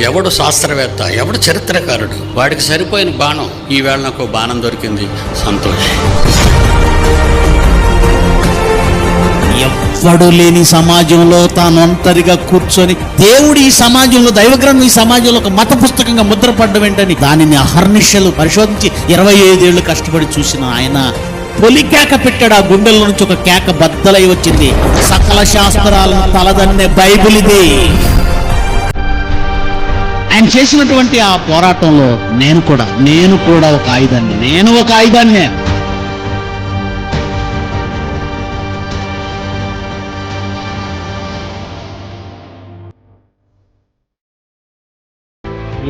ఎవడు శాస్త్రవేత్త ఎవడు చరిత్రకారుడు? వాడికి సరిపోయిన బాణం. ఈవేళ నాకు బాణం దొరికింది. సంతోషం. ఎవ్వడు లేని సమాజంలో తాను ఒంటరిగా కూర్చొని దేవుడు ఈ సమాజంలో దైవగ్రంథం ఈ సమాజంలో ఒక మత పుస్తకంగా ముద్రపడ్డం ఏంటని దానిని అహర్నిశలు పరిశోధించి ఇరవై ఐదేళ్ళు కష్టపడి చూసిన ఆయన పొలి కేక పెట్టాడు. ఆ గుండెల నుంచి ఒక కేక బద్దలై వచ్చింది. సకల శాస్త్రాలను తలదన్నే బైబిల్ ఇది ఆయన చేసినటువంటి ఆ పోరాటంలో నేను కూడా నేను కూడా ఒక ఆయుధాన్ని నేను ఒక ఆయుధాన్ని.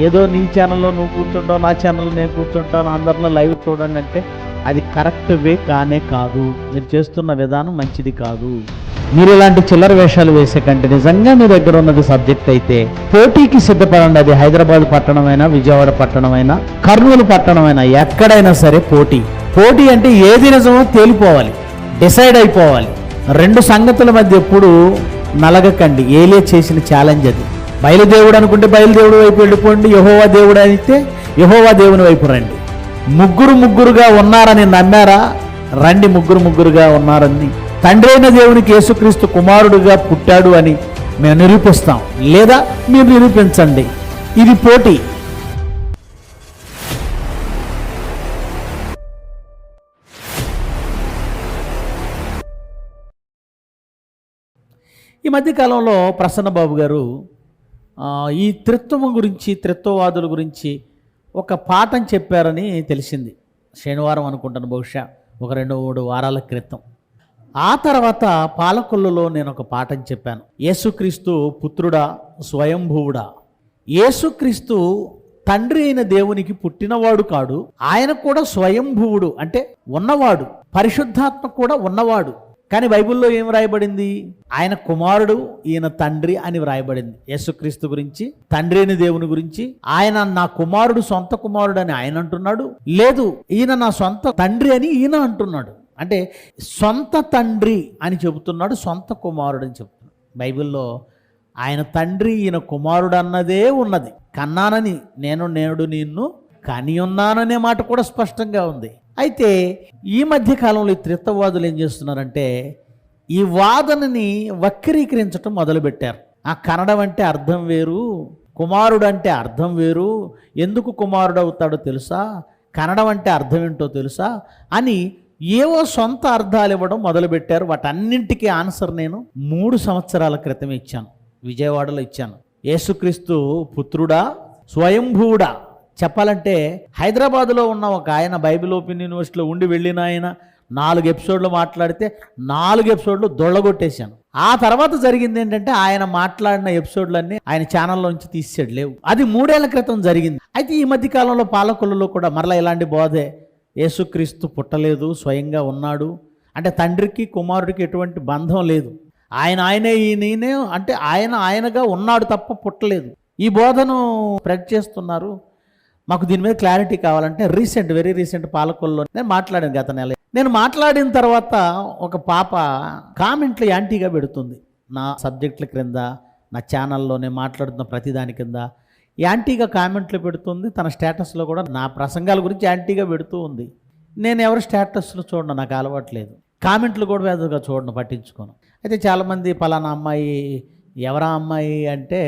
ఏదో నీ ఛానల్లో నువ్వు కూర్చుంటావు నా ఛానల్లో నేను కూర్చుంటాను అందరిలో లైవ్ చూడండి అంటే అది కరెక్ట్ వే కానే కాదు. మీరు చేస్తున్న విధానం మంచిది కాదు. మీరు ఇలాంటి చిల్లర వేషాలు వేసే కంటే నిజంగా మీ దగ్గర ఉన్నది సబ్జెక్ట్ అయితే పోటీకి సిద్ధపడండి. అది హైదరాబాద్ పట్టణమైనా విజయవాడ పట్టణమైనా కర్నూలు పట్టణమైనా ఎక్కడైనా సరే పోటీ. పోటీ అంటే ఏది నిజమో తేలిపోవాలి. డిసైడ్ అయిపోవాలి. రెండు సంగతుల మధ్య ఎప్పుడు నలగకండి. ఏలే చేసిన ఛాలెంజ్ అది. బయలుదేవుడు అనుకుంటే బయలుదేవుడు వైపు వెళ్ళిపోండి. యహోవా దేవుడు అయితే యహోవా దేవుని వైపు రండి. ముగ్గురు ముగ్గురుగా ఉన్నారని నమ్మారా? రండి ముగ్గురు ముగ్గురుగా ఉన్నారని. తండ్రైన దేవునికి యేసుక్రీస్తు కుమారుడుగా పుట్టాడు అని మేము నిరూపిస్తాం. లేదా మీరు నిరూపించండి. ఇది పోటీ. ఈ మధ్యకాలంలో ప్రసన్నబాబు గారు ఈ త్రిత్వం గురించి త్రిత్వవాదుల గురించి ఒక పాఠం చెప్పారని తెలిసింది. శనివారం అనుకుంటాను బహుశా ఒక రెండు మూడు వారాల క్రితం. ఆ తర్వాత పాలకొల్లులో నేను ఒక పాఠం చెప్పాను. యేసుక్రీస్తు పుత్రుడా స్వయంభువుడా. యేసుక్రీస్తు తండ్రి అయిన దేవునికి పుట్టినవాడు కాడు ఆయన కూడా స్వయంభువుడు అంటే ఉన్నవాడు పరిశుద్ధాత్మ కూడా ఉన్నవాడు. కానీ బైబిల్లో ఏం రాయబడింది ఆయన కుమారుడు ఈయన తండ్రి అని వ్రాయబడింది. యేసుక్రీస్తు గురించి తండ్రి అయిన దేవుని గురించి ఆయన నా కుమారుడు సొంత కుమారుడు అని ఆయన అంటున్నాడు లేదు ఈయన నా సొంత తండ్రి అని ఈయన అంటున్నాడు. అంటే సొంత తండ్రి అని చెబుతున్నాడు సొంత కుమారుడు అని చెప్తున్నాడు బైబిల్లో ఆయన తండ్రి ఈయన కుమారుడు అన్నదే ఉన్నది. కన్నానని నేను నేడు నిన్ను కని ఉన్నాననే మాట కూడా స్పష్టంగా ఉంది. అయితే ఈ మధ్య కాలంలో ఈ త్రిత్తవాదులు ఏం చేస్తున్నారంటే ఈ వాదనని వక్రీకరించటం మొదలుపెట్టారు. ఆ కనడం అంటే అర్థం వేరు కుమారుడు అంటే అర్థం వేరు ఎందుకు కుమారుడు అవుతాడో తెలుసా కన్నడం అంటే అర్థం ఏంటో తెలుసా అని ఏవో సొంత అర్థాలు ఇవ్వడం మొదలుపెట్టారు. వాటన్నింటికీ ఆన్సర్ నేను మూడు సంవత్సరాల క్రితం ఇచ్చాను. విజయవాడలో ఇచ్చాను. యేసుక్రీస్తు పుత్రుడా స్వయంభూవుడా చెప్పాలంటే హైదరాబాదులో ఉన్న ఒక ఆయన బైబిల్ ఓపెన్ యూనివర్సిటీలో ఉండి వెళ్ళిన ఆయన నాలుగు ఎపిసోడ్లు మాట్లాడితే నాలుగు ఎపిసోడ్లు దొళ్ళగొట్టేశాను. ఆ తర్వాత జరిగింది ఏంటంటే ఆయన మాట్లాడిన ఎపిసోడ్లన్నీ ఆయన ఛానల్లోంచి తీసాడు లేవు. అది మూడేళ్ళ క్రితం జరిగింది. అయితే ఈ మధ్య కాలంలో పాలకొల్లులో కూడా మరలా ఇలాంటి బోధే యేసుక్రీస్తు పుట్టలేదు స్వయంగా ఉన్నాడు. అంటే తండ్రికి కుమారుడికి ఎటువంటి బంధం లేదు. ఆయన ఆయనే నేనే అంటే ఆయన ఆయనగా ఉన్నాడు తప్ప పుట్టలేదు. ఈ బోధను స్ప్రెడ్ చేస్తున్నారు. మాకు దీని మీద క్లారిటీ కావాలంటే రీసెంట్ వెరీ రీసెంట్ పాలకొల్లో నేను మాట్లాడాను గత నెల. నేను మాట్లాడిన తర్వాత ఒక పాప కామెంట్లు యాంటీగా పెడుతుంది. నా సబ్జెక్టుల క్రింద నా ఛానల్లో నేను మాట్లాడుతున్న ప్రతిదాని కింద యాంటీగా కామెంట్లు పెడుతుంది. తన స్టేటస్లో కూడా నా ప్రసంగాల గురించి యాంటీగా పెడుతూ ఉంది. నేను ఎవరి స్టేటస్లో చూడను నాకు అలవాట్లేదు కామెంట్లు కూడా వేదగా చూడను పట్టించుకోను. అయితే చాలామంది పలానా అమ్మాయి ఎవరా అమ్మాయి అంటే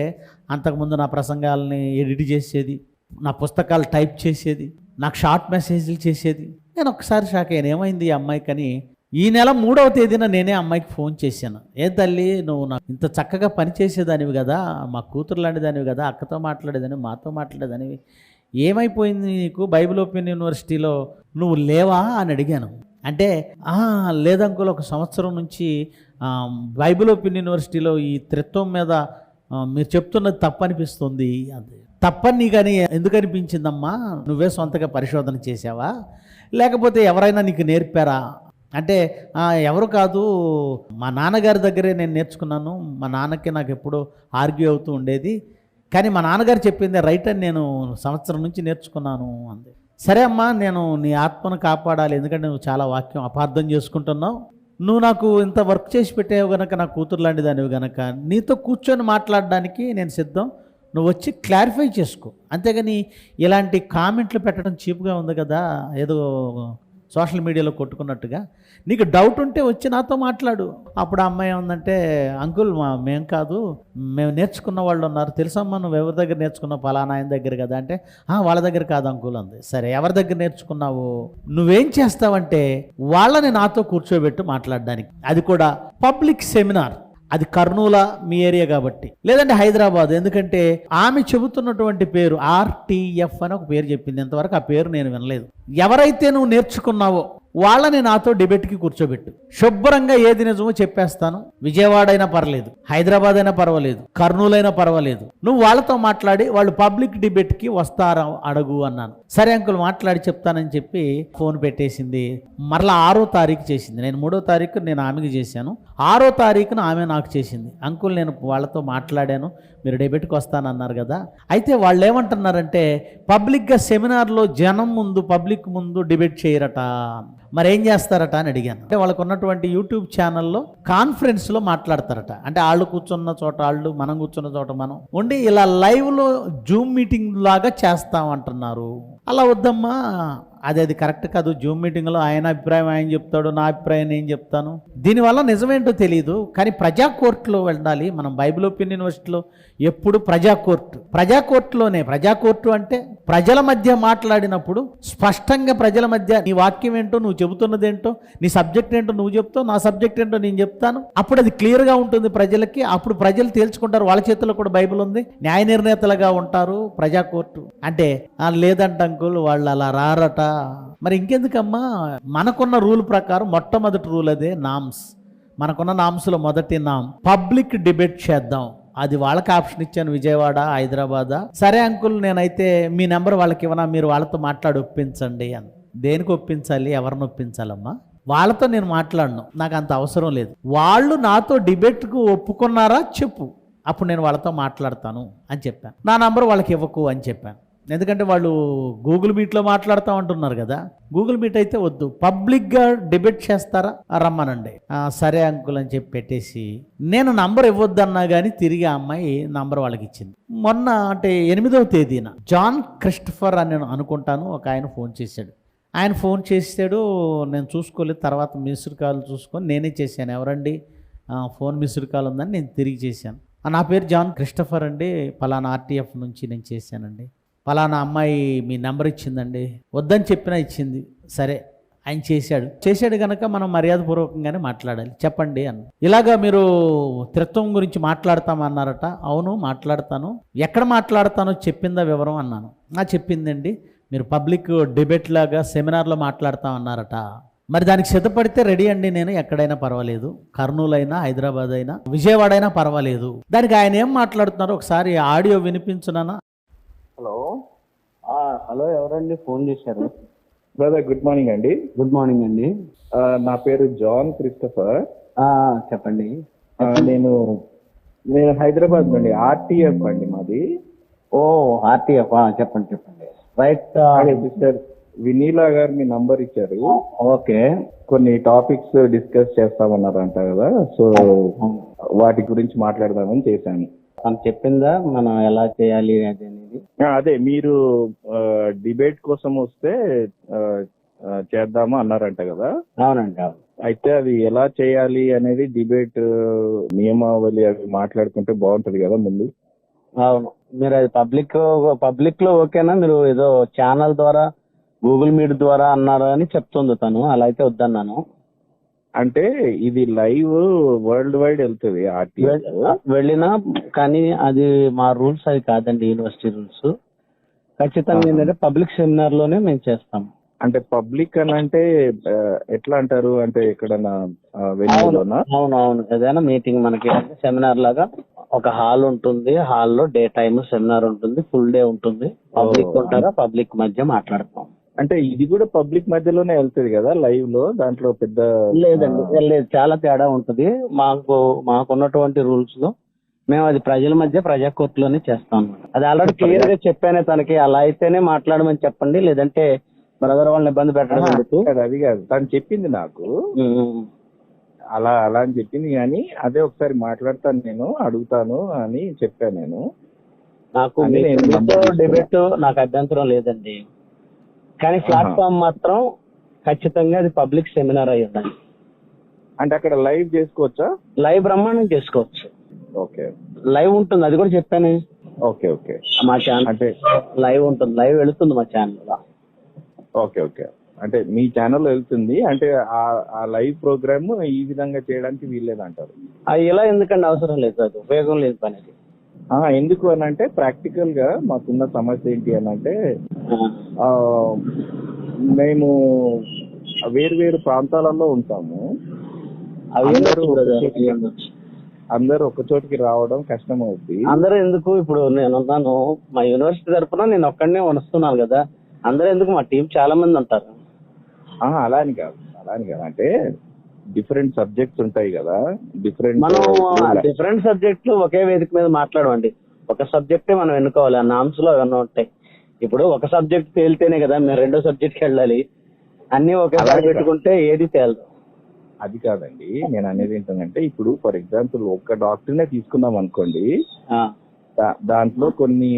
అంతకుముందు నా ప్రసంగాలని ఎడిట్ చేసేది నా పుస్తకాలు టైప్ చేసేది నాకు షార్ట్ మెసేజ్లు చేసేది. నేను ఒకసారి షాక్ అయ్యాను ఏమైంది ఈ అమ్మాయికి అని ఈ నెల మూడవ తేదీన నేనే అమ్మాయికి ఫోన్ చేశాను. ఏ తల్లి నువ్వు నాకు ఇంత చక్కగా పని చేసేదానివి కదా మా కూతురు లాంటిదానివి కదా అక్కతో మాట్లాడేదానివి మాతో మాట్లాడేదానివి. ఏమైపోయింది నీకు? బైబిల్ ఓపెన్ యూనివర్సిటీలో నువ్వు లేవా? అని అడిగాను. అంటే లేదంకులు ఒక సంవత్సరం నుంచి బైబిల్ ఓపెన్ యూనివర్సిటీలో ఈ త్రిత్వం మీద మీరు చెప్తున్నది తప్పనిపిస్తుంది. అంది తప్పని నీకు అని ఎందుకు అనిపించిందమ్మా నువ్వే సొంతగా పరిశోధన చేసావా లేకపోతే ఎవరైనా నీకు నేర్పారా? అంటే ఎవరు కాదు మా నాన్నగారి దగ్గరే నేను నేర్చుకున్నాను. మా నాన్నకి నాకు ఎప్పుడూ ఆర్గ్యూ అవుతూ ఉండేది. కానీ మా నాన్నగారు చెప్పింది రైట్ అని నేను సంవత్సరం నుంచి నేర్చుకున్నాను అంది. సరే అమ్మా నేను నీ ఆత్మను కాపాడాలి. ఎందుకంటే నువ్వు చాలా వాక్యం అపార్థం చేసుకుంటున్నావు. నువ్వు నాకు ఇంత వర్క్ చేసి పెట్టావు గనక నా కూతురు లాంటి దానివి గనక నీతో కూర్చొని మాట్లాడడానికి నేను సిద్ధం. నువ్వు వచ్చి క్లారిఫై చేసుకో. అంతేగాని ఇలాంటి కామెంట్లు పెట్టడం చీప్గా ఉంది కదా ఏదో సోషల్ మీడియాలో కొట్టుకున్నట్టుగా నీకు డౌట్ ఉంటే వచ్చి నాతో మాట్లాడు. అప్పుడు అమ్మాయి ఏమందంటే అంకుల్ మా మేం కాదు మేము నేర్చుకున్న వాళ్ళు ఉన్నారు. తెలుసమ్మా నువ్వు ఎవరి దగ్గర నేర్చుకున్నావు? ఫలానా ఆయన దగ్గర కదా. అంటే వాళ్ళ దగ్గర కాదు అంకుల్ అంది. సరే ఎవరి దగ్గర నేర్చుకున్నావు? నువ్వేం చేస్తావంటే వాళ్ళని నాతో కూర్చోబెట్టి మాట్లాడడానికి. అది కూడా పబ్లిక్ సెమినార్. అది కర్నూల మీ ఏరియా కాబట్టి. లేదంటే హైదరాబాద్ ఎందుకంటే ఆమె చెబుతున్నటువంటి పేరు ఆర్టీఎఫ్ అని ఒక పేరు చెప్పింది. ఇంతవరకు ఆ పేరు నేను వినలేదు. ఎవరైతే నువ్వు నేర్చుకున్నావో వాళ్ళని నాతో డిబేట్కి కూర్చోబెట్టు. శుభ్రంగా ఏది నిజమో చెప్పేస్తాను. విజయవాడ అయినా పర్లేదు హైదరాబాద్ అయినా పర్వాలేదు కర్నూలు అయినా పర్వాలేదు. నువ్వు వాళ్ళతో మాట్లాడి వాళ్ళు పబ్లిక్ డిబేట్కి వస్తారా అడుగు అన్నాను. సరే అంకుల్ మాట్లాడి చెప్తానని చెప్పి ఫోన్ పెట్టేసింది. మరలా ఆరో తారీఖు చేసింది. నేను మూడో తారీఖు నేను ఆమెకి చేశాను. ఆరో తారీఖున ఆమె నాకు చేసింది. అంకుల్ నేను వాళ్ళతో మాట్లాడాను. మీరు డిబేట్కి వస్తానన్నారు కదా. అయితే వాళ్ళు ఏమంటున్నారంటే పబ్లిక్గా సెమినార్లో జనం ముందు పబ్లిక్ ముందు డిబేట్ చేయరట. మరి ఏం చేస్తారట అని అడిగాను. అంటే వాళ్ళకు ఉన్నటువంటి యూట్యూబ్ ఛానల్లో కాన్ఫరెన్స్లో మాట్లాడతారట. అంటే వాళ్ళు కూర్చున్న చోట వాళ్ళు మనం కూర్చున్న చోట మనం. ఉండి ఇలా లైవ్లో జూమ్ మీటింగ్ లాగా చేస్తామంటున్నారు. అలా వద్దమ్మా అది అది కరెక్ట్ కాదు. జూమ్ మీటింగ్లో ఆయన అభిప్రాయం ఆయన చెప్తాడు నా అభిప్రాయం నేను చెప్తాను. దీనివల్ల నిజమేంటో తెలియదు కానీ ప్రజా కోర్టులో వెళ్ళాలి. మనం బైబిల్ ఓపెన్ యూనివర్సిటీలో ఎప్పుడు ప్రజా కోర్టు. ప్రజా కోర్టులోనే ప్రజా కోర్టు అంటే ప్రజల మధ్య మాట్లాడినప్పుడు స్పష్టంగా ప్రజల మధ్య నీ వాక్యం ఏంటో నువ్వు చెబుతున్నది ఏంటో నీ సబ్జెక్ట్ ఏంటో నువ్వు చెప్తావు నా సబ్జెక్ట్ ఏంటో నేను చెప్తాను. అప్పుడు అది క్లియర్గా ఉంటుంది ప్రజలకి. అప్పుడు ప్రజలు తేల్చుకుంటారు. వాళ్ళ చేతిలో కూడా బైబిల్ ఉంది. న్యాయ నిర్ణేతలుగా ఉంటారు ప్రజా కోర్టు. అంటే లేదంట అంకుల్ వాళ్ళు అలా రారట. మరి ఇంకెందుకమ్మా? మనకున్న రూల్ ప్రకారం మొట్టమొదటి రూల్ అదే నామ్స్. మనకున్న నామ్స్లో మొదటి నామ్. పబ్లిక్ డిబేట్ చేద్దాం. అది వాళ్ళకి ఆప్షన్ ఇచ్చాను విజయవాడ హైదరాబాద్. సరే అంకుల్ నేనైతే మీ నెంబర్ వాళ్ళకి ఇవ్వనా? మీరు వాళ్ళతో మాట్లాడి ఒప్పించండి అని. దేనికి ఒప్పించాలి? ఎవరిని ఒప్పించాలమ్మా? వాళ్ళతో నేను మాట్లాడను. నాకు అంత అవసరం లేదు. వాళ్ళు నాతో డిబేట్కు ఒప్పుకున్నారా? చెప్పు. అప్పుడు నేను వాళ్ళతో మాట్లాడతాను అని చెప్పాను. నా నంబర్ వాళ్ళకి ఇవ్వకు అని చెప్పాను. ఎందుకంటే వాళ్ళు గూగుల్ మీట్లో మాట్లాడతాం అంటున్నారు కదా. గూగుల్ మీట్ అయితే వద్దు. పబ్లిక్గా డిబేట్ చేస్తారా? రమ్మనండి. సరే అంకుల్ అని చెప్పి పెట్టేసి నేను నంబర్ ఇవ్వద్దన్నా కానీ తిరిగి ఆ అమ్మాయి నంబర్ వాళ్ళకి ఇచ్చింది మొన్న అంటే ఎనిమిదవ తేదీన జాన్ క్రిస్టఫర్ అని నేను అనుకుంటాను ఒక ఆయన ఫోన్ చేశాడు. ఆయన ఫోన్ చేసాడు నేను చూసుకోలేదు. తర్వాత మిస్డ్ కాల్ చూసుకొని నేనే చేశాను. ఎవరండి? ఫోన్ మిస్డ్ కాల్ ఉందని నేను తిరిగి చేశాను. నా పేరు జాన్ క్రిస్టఫర్ అండి. పలానా ఆర్టీఎఫ్ నుంచి నేను చేశానండి. పలానా అమ్మాయి మీ నెంబర్ ఇచ్చిందండి వద్దని చెప్పినా ఇచ్చింది సరే ఆయన చేశాడు. చేశాడు కనుక మనం మర్యాదపూర్వకంగానే మాట్లాడాలి. చెప్పండి అన్న. ఇలాగా మీరు త్రిత్వం గురించి మాట్లాడతామన్నారట. అవును మాట్లాడతాను. ఎక్కడ మాట్లాడతానో చెప్పిందా వివరం అన్నాను. నా చెప్పిందండి మీరు పబ్లిక్ డిబేట్ లాగా సెమినార్లో మాట్లాడతామన్నారట. మరి దానికి సిద్ధపడితే రెడీ అండి నేను ఎక్కడైనా పర్వాలేదు. కర్నూలు అయినా హైదరాబాద్ అయినా విజయవాడ అయినా పర్వాలేదు. దానికి ఆయన ఏం మాట్లాడుతున్నారో ఒకసారి ఆడియో వినిపించునా హలో? హలో ఎవరండి? ఫోన్ చేశారు. బ్రదర్ గుడ్ మార్నింగ్ అండి. గుడ్ మార్నింగ్ అండి. నా పేరు జాన్ క్రిస్టఫర్. చెప్పండి. నేను నేను హైదరాబాద్ నుండి ఆర్టీఎఫ్ అండి మాది. ఓ ఆర్టీఎఫ్ చెప్పండి చెప్పండి. రైట్ సిస్టర్ వినీలా గారు మీ నంబర్ ఇచ్చారు. ఓకే. కొన్ని టాపిక్స్ డిస్కస్ చేస్తామన్నారంట కదా సో వాటి గురించి మాట్లాడదామని చేశాను. తను చెప్పిందా? మనం ఎలా చేయాలి అది అనేది అదే మీరు డిబేట్ కోసం వస్తే చేద్దాము అన్నారంట కదా? అవునండి అవును. అయితే అది ఎలా చేయాలి అనేది డిబేట్ నియమావళి అవి మాట్లాడుకుంటే బాగుంటది కదా ముందు? అవును. మీరు అది పబ్లిక్ పబ్లిక్లో ఓకేనా? మీరు ఏదో ఛానల్ ద్వారా గూగుల్ మీట్ ద్వారా అన్నారు అని చెప్తుంది తను. అలా అయితే వద్దన్నాను. అంటే ఇది లైవ్ వరల్డ్ వైడ్ వెళ్తుంది వెళ్ళినా కానీ అది మా రూల్స్ అది కాదండి యూనివర్సిటీ రూల్స్. ఖచ్చితంగా ఏంటంటే పబ్లిక్ సెమినార్లోనే మేము చేస్తాం. అంటే పబ్లిక్ అని అంటే ఎట్లా అంటారు? అంటే అవును అవును ఏదైనా మీటింగ్ మనకి సెమినార్ లాగా ఒక హాల్ ఉంటుంది. హాల్లో డే టైమ్ సెమినార్ ఉంటుంది. ఫుల్ డే ఉంటుంది. పబ్లిక్ ఉంటారా? పబ్లిక్ మధ్య మాట్లాడతాం. అంటే ఇది కూడా పబ్లిక్ మధ్యలోనే వెళ్తుంది కదా లైవ్లో? దాంట్లో పెద్ద లేదండి లేదు చాలా తేడా ఉంటుంది. మాకు మాకున్నటువంటి రూల్స్లో మేము అది ప్రజల మధ్య ప్రజా కోర్టులోనే చేస్తాం అన్నమాట. అది ఆల్రెడీ క్లియర్గా చెప్పానే తనకి అలా అయితేనే మాట్లాడమని చెప్పండి లేదంటే బ్రదర్ వాళ్ళని ఇబ్బంది పెట్టడం అది కాదు తను చెప్పింది నాకు. అలా అలా అని చెప్పింది కానీ అదే ఒకసారి మాట్లాడతాను నేను అడుగుతాను అని చెప్పాను నేను. నాకు. డిబేట్ నాకు అభ్యంతరం లేదండి. కానీ ప్లాట్ఫామ్ మాత్రం ఖచ్చితంగా అది పబ్లిక్ సెమినార్ అయి ఉండాలి. అంటే అక్కడ లైవ్ చేసుకోవచ్చా? లైవ్ బ్రహ్మాండం చేసుకోవచ్చు. ఓకే. లైవ్ ఉంటుంది అది కూడా చెప్పాను. Okay okay. మా ఛానల్ అంటే లైవ్ ఉంటుంది లైవ్ వెళుతుంది మా ఛానల్ ఓకే ఓకే. అంటే మీ ఛానల్ వెళ్తుంది అంటే ఆ- లైవ్ ప్రోగ్రామ్ ఈ విధంగా చేయడానికి వీల్లేదంటారు. అది ఇలా ఎందుకండి అవసరం లేదు అది ఉపయోగం లేదు పని ఎందుకు అని అంటే ప్రాక్టికల్గా మాకున్న సమస్య ఏంటి అని అంటే మేము వేరు వేరు ప్రాంతాలలో ఉంటాము. అందరూ. అందరూ ఒక చోటికి రావడం కష్టం అవుద్ది అందరూ ఎందుకు? ఇప్పుడు నేను ఉన్నాను మా యూనివర్సిటీ తరపున నేను ఒక్కడనే వస్తున్నాను కదా. అందరూ ఎందుకు? మా టీం చాలా మంది ఉంటారు. అలా అని కాదు అలా అని కాదు. అంటే డిఫరెంట్ సబ్జెక్ట్స్ ఉంటాయి కదా డిఫరెంట్ మనం డిఫరెంట్ సబ్జెక్టులు ఒకే వేదిక మీద మాట్లాడమండి. ఒక సబ్జెక్టే మనం ఎన్నుకోవాలి ఆ నామ్స్లో అవన్నీ ఉంటాయి ఇప్పుడు ఒక సబ్జెక్ట్ తేలితేనే కదా మేము రెండో సబ్జెక్ట్కి వెళ్ళాలి. అన్ని ఒకేసారి. పెట్టుకుంటే ఏది తేలదు. అది కాదండి నేను అనేది ఏంటంటే ఇప్పుడు ఫర్ ఎగ్జాంపుల్ ఒక్క డాక్టర్నే తీసుకున్నాం అనుకోండి దాంట్లో కొన్ని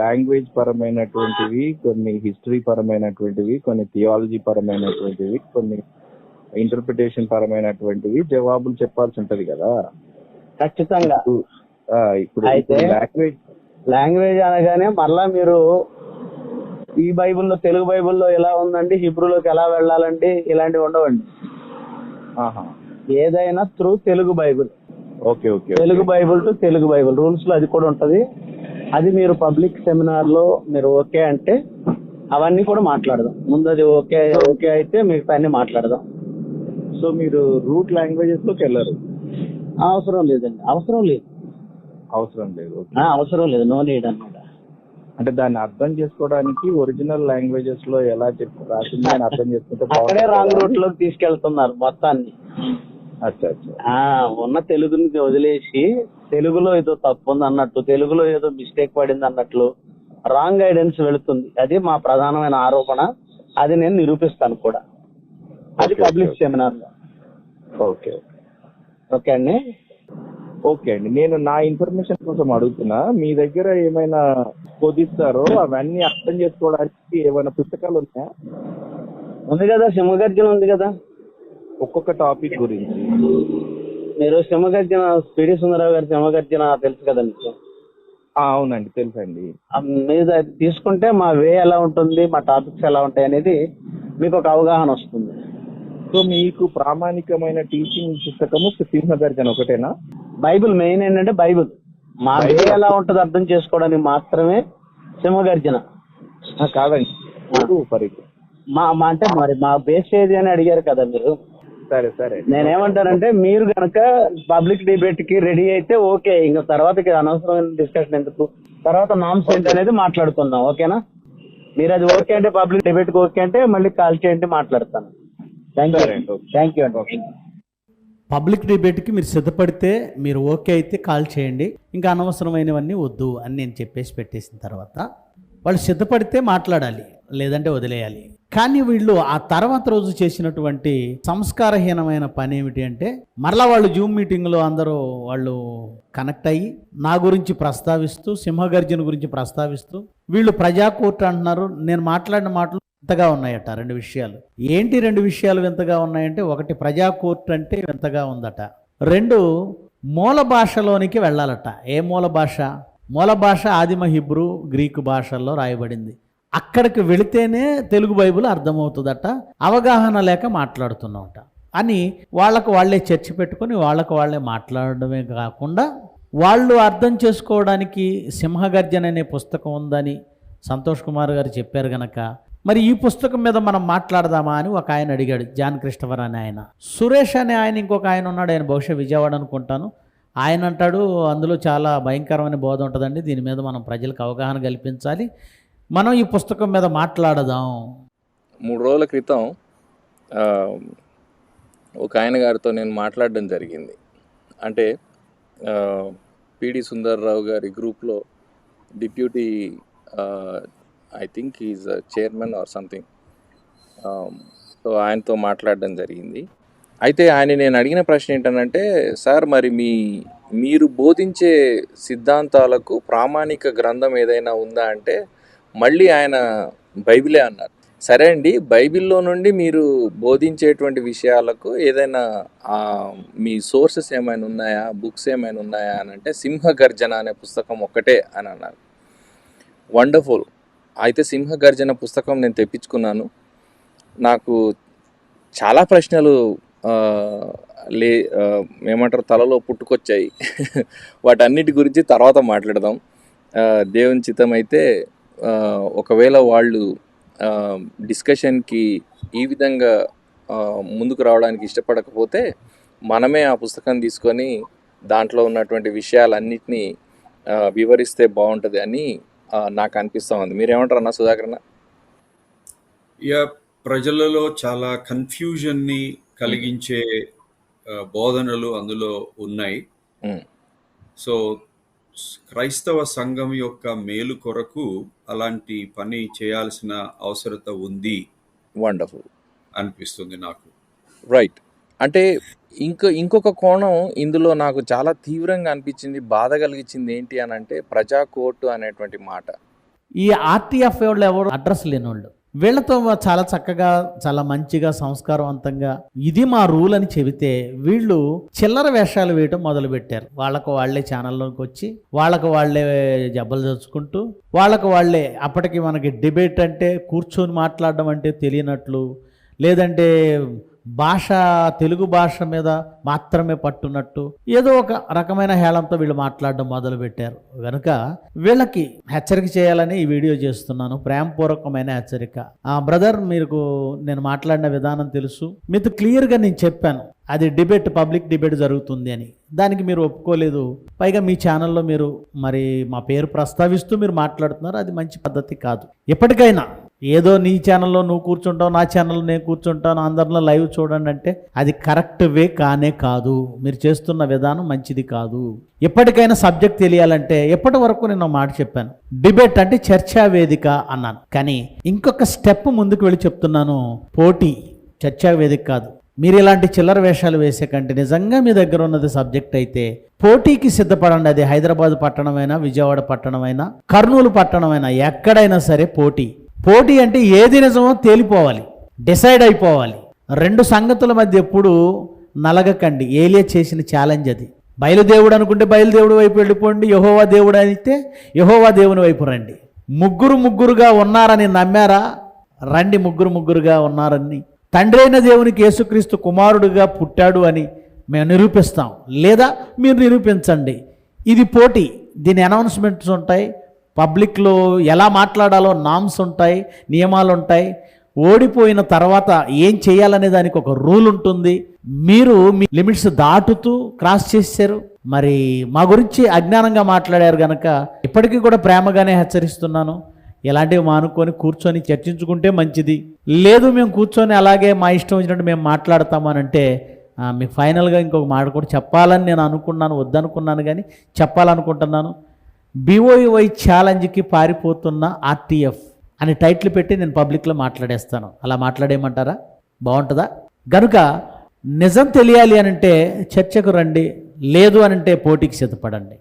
లాంగ్వేజ్ పరమైనటువంటివి కొన్ని హిస్టరీ పరమైనటువంటివి కొన్ని థియాలజీ పరమైనటువంటివి కొన్ని ఇంటర్ప్రిటేషన్ పరమైనటువంటివి జవాబులు చెప్పాల్సి ఉంటది కదా. ఖచ్చితంగా. ఇప్పుడు, లాంగ్వేజ్ లాంగ్వేజ్ అనగానే మరలా మీరు ఈ బైబిల్లో తెలుగు బైబిల్లో ఎలా ఉందండి హిబ్రూలోకి ఎలా వెళ్ళాలండి ఇలాంటివి ఉండవండి. ఆహా. ఏదైనా through Telugu Bible. Okay okay Telugu Bible to Telugu Bible రూల్స్లో అది కూడా ఉంటది. అది మీరు పబ్లిక్ సెమినార్లో మీరు ఓకే అంటే అవన్నీ కూడా మాట్లాడదాం. ముందు అది ఓకే ఓకే అయితే మిగతా అన్ని మాట్లాడదాం. సో మీరు రూట్ లాంగ్వేజెస్లోకి వెళ్ళరు? అవసరం లేదండి. అవసరం లేదు. అవసరం లేదు. ఆ, అవసరం లేదు. నో నీడ్ అన్నమాట అంటే దాన్ని అర్థం చేసుకోవడానికి ఒరిజినల్ లాంగ్వేజెస్లో ఎలా చెప్పి రాసింది అని అర్థం చేసుకుంటే అక్కడే రాంగ్? రూట్లోకి తీసుకెళ్తున్నారు మొత్తాన్ని. అచ్చా అచ్చా. ఆ ఉన్న తెలుగుని వదిలేసి తెలుగులో ఏదో తప్పు ఉంది అన్నట్టు తెలుగులో ఏదో మిస్టేక్ పడింది అన్నట్లు రాంగ్ గైడెన్స్ వెళుతుంది. అది మా ప్రధానమైన ఆరోపణ. అది నేను నిరూపిస్తాను కూడా. అది. సెమినార్లో ఓకే ఓకే అండి. ఓకే అండి. నేను నా ఇన్ఫర్మేషన్ కోసం అడుగుతున్నా. మీ దగ్గర ఏమైనా బోధిస్తారో అవన్నీ అర్థం చేసుకోవడానికి ఏమైనా పుస్తకాలు ఉన్నాయా? ఉంది కదా సింహగర్జన ఉంది కదా. ఒక్కొక్క టాపిక్ గురించి. మీరు సింహగర్జన పిడి సుందరరావు గారి సింహగర్జన తెలుసు కదా మీకు? అవునండి తెలుసండి. మీద తీసుకుంటే మా వే ఎలా ఉంటుంది మా టాపిక్స్ ఎలా ఉంటాయి అనేది మీకు ఒక అవగాహన వస్తుంది. సో మీకు ప్రామాణికమైన టీచింగ్ పుస్తకము సింహగర్జన ఒకటేనా? బైబిల్ మెయిన్ ఏంటంటే బైబిల్. మా ఎలా ఉంటుంది అర్థం చేసుకోవడానికి మాత్రమే సింహగర్జన. కాదండి. మా మా అంటే మరి మా బేస్ ఏది అని అడిగారు కదా మీరు? సరే సరే. నేనేమంటానంటే మీరు గనక పబ్లిక్ డిబేట్కి రెడీ అయితే ఓకే. ఇంకా తర్వాత అనవసరమైన డిస్కషన్ ఎందుకు? తర్వాత నామ్స్ ఏంటి అనేది మాట్లాడుకుందాం. ఓకేనా? మీరు అది ఓకే అంటే పబ్లిక్ డిబేట్కి ఓకే అంటే మళ్ళీ కాల్ చేయండి మాట్లాడతాను. Thank you. థ్యాంక్ అండి ఓకే. పబ్లిక్ డిబేట్కి మీరు సిద్ధపడితే మీరు ఓకే అయితే కాల్ చేయండి ఇంకా అనవసరమైనవన్నీ వద్దు అని నేను చెప్పేసి పెట్టేసిన తర్వాత వాళ్ళు సిద్ధపడితే మాట్లాడాలి లేదంటే వదిలేయాలి కానీ వీళ్ళు ఆ తర్వాత రోజు చేసినటువంటి సంస్కారహీనమైన పని ఏమిటి అంటే మరలా వాళ్ళు జూమ్ మీటింగ్లో అందరూ వాళ్ళు కనెక్ట్ అయ్యి నా గురించి ప్రస్తావిస్తూ సింహగర్జన గురించి ప్రస్తావిస్తూ వీళ్ళు ప్రజా కోర్టు అంటున్నారు నేను మాట్లాడిన మాటలు వింతగా ఉన్నాయట రెండు విషయాలు. ఏంటి రెండు విషయాలు వింతగా ఉన్నాయంటే ఒకటి ప్రజా కోర్టు అంటే వింతగా ఉందట. రెండు మూల భాషలోనికి వెళ్ళాలట. ఏ మూల భాష? మూల భాష ఆదిమ హిబ్రూ గ్రీకు భాషల్లో రాయబడింది. అక్కడికి వెళితేనే తెలుగు బైబిల్ అర్థమవుతుందట. అవగాహన లేక మాట్లాడుతున్నామట అని వాళ్ళకు వాళ్ళే చర్చ పెట్టుకొని వాళ్ళకు వాళ్ళే మాట్లాడడమే కాకుండా వాళ్ళు అర్థం చేసుకోవడానికి సింహగర్జన అనే పుస్తకం ఉందని సంతోష్ కుమార్ గారు చెప్పారు గనక మరి ఈ పుస్తకం మీద మనం మాట్లాడదామా అని ఒక ఆయన అడిగాడు జాన్ క్రిస్టఫర్ అనే ఆయన. సురేష్ అనే ఆయన ఇంకొక ఆయన ఉన్నాడు ఆయన బహుశా విజయవాడ అనుకుంటాను. ఆయన అంటాడు అందులో చాలా భయంకరమైన బోధ ఉంటుందండి దీని మీద మనం ప్రజలకు అవగాహన కల్పించాలి. మనం ఈ పుస్తకం మీద మాట్లాడదాం. మూడు రోజుల క్రితం ఒక ఆయన గారితో నేను మాట్లాడడం జరిగింది. అంటే పిడి సుందర్రావు గారి గ్రూప్లో deputy I think is chairman or something so ఆయనతో మాట్లాడడం జరిగింది. అయితే ఆయన నేను అడిగిన ప్రశ్న ఏంటంటే సార్ మరి మీ మీరు బోధించే సిద్ధాంతాలకు ప్రామాణిక గ్రంథం ఏదైనా ఉందా? అంటే మళ్ళీ ఆయన బైబిలే అన్నారు. సరే అండి బైబిల్లో నుండి మీరు బోధించేటువంటి విషయాలకు ఏదైనా మీ సోర్సెస్ ఏమైనా ఉన్నాయా? బుక్స్ ఏమైనా ఉన్నాయా? అని అంటే సింహ గర్జన అనే పుస్తకం ఒక్కటే అని అన్నారు. వండర్ఫుల్. అయితే సింహగర్జన పుస్తకం నేను తెప్పించుకున్నాను. నాకు చాలా ప్రశ్నలు లే ఏమంటారు తలలో పుట్టుకొచ్చాయి. వాటన్నిటి గురించి తర్వాత మాట్లాడదాం. దేవుని చిత్తం అయితే ఒకవేళ వాళ్ళు డిస్కషన్కి ఈ విధంగా ముందుకు రావడానికి ఇష్టపడకపోతే మనమే ఆ పుస్తకం తీసుకొని దాంట్లో ఉన్నటువంటి విషయాలన్నిటినీ వివరిస్తే బాగుంటుంది అని నాకు అనిపిస్తూ ఉంది. మీరేమంటారు అన్న సుధాకర్ యా ప్రజలలో చాలా కన్ఫ్యూజన్ని కలిగించే బోధనలు అందులో ఉన్నాయి. సో క్రైస్తవ సంఘం యొక్క మేలు కొరకు అలాంటి పని చేయాల్సిన అవసరత ఉంది వండర్ఫుల్ అనిపిస్తుంది నాకు. రైట్ అంటే ఇంకో ఇంకొక కోణం ఇందులో నాకు చాలా తీవ్రంగా అనిపించింది బాధ కలిగించింది ఏంటి అని అంటే ప్రజా కోర్టు అనేటువంటి మాట. ఈ ఆర్టీఎఫ్ వాళ్ళు ఎవరు? అడ్రస్ లేని వాళ్ళు వీళ్ళతో చాలా చక్కగా చాలా మంచిగా సంస్కారవంతంగా ఇది మా రూల్ అని చెబితే వీళ్ళు చిల్లర వేషాలు వేయటం మొదలు పెట్టారు వాళ్ళకు వాళ్ళే ఛానల్లోకి వచ్చి వాళ్ళకు వాళ్ళే జబ్బలు తెచ్చుకుంటూ వాళ్ళకు వాళ్ళే అప్పటికి మనకి డిబేట్ అంటే కూర్చొని మాట్లాడడం అంటే తెలియనట్లు లేదంటే భాష తెలుగు భాష మీద మాత్రమే పట్టున్నట్టు ఏదో ఒక రకమైన హేళంతో వీళ్ళు మాట్లాడడం మొదలుపెట్టారు. కనుక వీళ్ళకి హెచ్చరిక చేయాలని ఈ వీడియో చేస్తున్నాను. ప్రేమపూర్వకమైన హెచ్చరిక. ఆ బ్రదర్ మీకు నేను మాట్లాడిన విధానం తెలుసు. మీతో క్లియర్గా నేను చెప్పాను. అది డిబేట్ పబ్లిక్ డిబేట్ జరుగుతుంది అని. దానికి మీరు ఒప్పుకోలేదు. పైగా మీ ఛానల్లో మీరు మరి మా పేరు ప్రస్తావిస్తూ మీరు మాట్లాడుతున్నారు. అది మంచి పద్ధతి కాదు. ఎప్పటికైనా ఏదో నీ ఛానల్లో నువ్వు కూర్చుంటావు నా ఛానల్లో నేను కూర్చుంటాను అందరిలో లైవ్ చూడండి అంటే అది కరెక్ట్ వే కానే కాదు. మీరు చేస్తున్న విధానం మంచిది కాదు. ఎప్పటికైనా సబ్జెక్ట్ తెలియాలంటే ఎప్పటి వరకు నేను మాట చెప్పాను? డిబేట్ అంటే చర్చా వేదిక అన్నాను. కానీ ఇంకొక స్టెప్ ముందుకు వెళ్ళి చెప్తున్నాను. పోటీ చర్చా వేదిక కాదు. మీరు ఇలాంటి చిల్లర వేషాలు వేసే కంటే నిజంగా మీ దగ్గర ఉన్నది సబ్జెక్ట్ అయితే పోటీకి సిద్ధపడండి. అది హైదరాబాద్ పట్టణమైనా విజయవాడ పట్టణమైనా కర్నూలు పట్టణమైనా ఎక్కడైనా సరే పోటీ. పోటీ అంటే ఏది నిజమో తేలిపోవాలి. డిసైడ్ అయిపోవాలి. రెండు సంగతుల మధ్య ఎప్పుడు నలగకండి. ఏలియా చేసిన ఛాలెంజ్ అది. బయలుదేవుడు అనుకుంటే బయలుదేవుడు వైపు వెళ్ళిపోండి. యహోవా దేవుడు అయితే యహోవా దేవుని వైపు రండి. ముగ్గురు ముగ్గురుగా ఉన్నారని నమ్మారా? రండి ముగ్గురు ముగ్గురుగా ఉన్నారని. తండ్రి అయిన దేవునికి యేసుక్రీస్తు కుమారుడుగా పుట్టాడు అని మేము నిరూపిస్తాం. లేదా మీరు నిరూపించండి. ఇది పోటీ. దీని అనౌన్స్మెంట్స్ ఉంటాయి. పబ్లిక్లో ఎలా మాట్లాడాలో నామ్స్ ఉంటాయి నియమాలు ఉంటాయి ఓడిపోయిన తర్వాత ఏం చేయాలనే దానికి ఒక రూల్ ఉంటుంది. మీరు మీ లిమిట్స్ దాటుతూ క్రాస్ చేశారు. మరి మా గురించి అజ్ఞానంగా మాట్లాడారు కనుక ఇప్పటికీ కూడా ప్రేమగానే హెచ్చరిస్తున్నాను. ఇలాంటివి మానుకొని కూర్చొని చర్చించుకుంటే మంచిది. లేదు మేము కూర్చొని అలాగే మా ఇష్టం వచ్చినట్టు మేము మాట్లాడతామనంటే అంటే మీకు ఫైనల్గా ఇంకొక మాట కూడా చెప్పాలని నేను అనుకున్నాను వద్దనుకున్నాను కానీ చెప్పాలనుకుంటున్నాను. బిఓఈవై ఛాలెంజ్కి పారిపోతున్న ఆర్టీఎఫ్ అని టైటిల్ పెట్టి నేను పబ్లిక్లో మాట్లాడేస్తాను. అలా మాట్లాడేయమంటారా? బాగుంటుందా? గనుక నిజం తెలియాలి అని అంటే చర్చకు రండి లేదు అనంటే పోటీకి సిద్ధపడండి.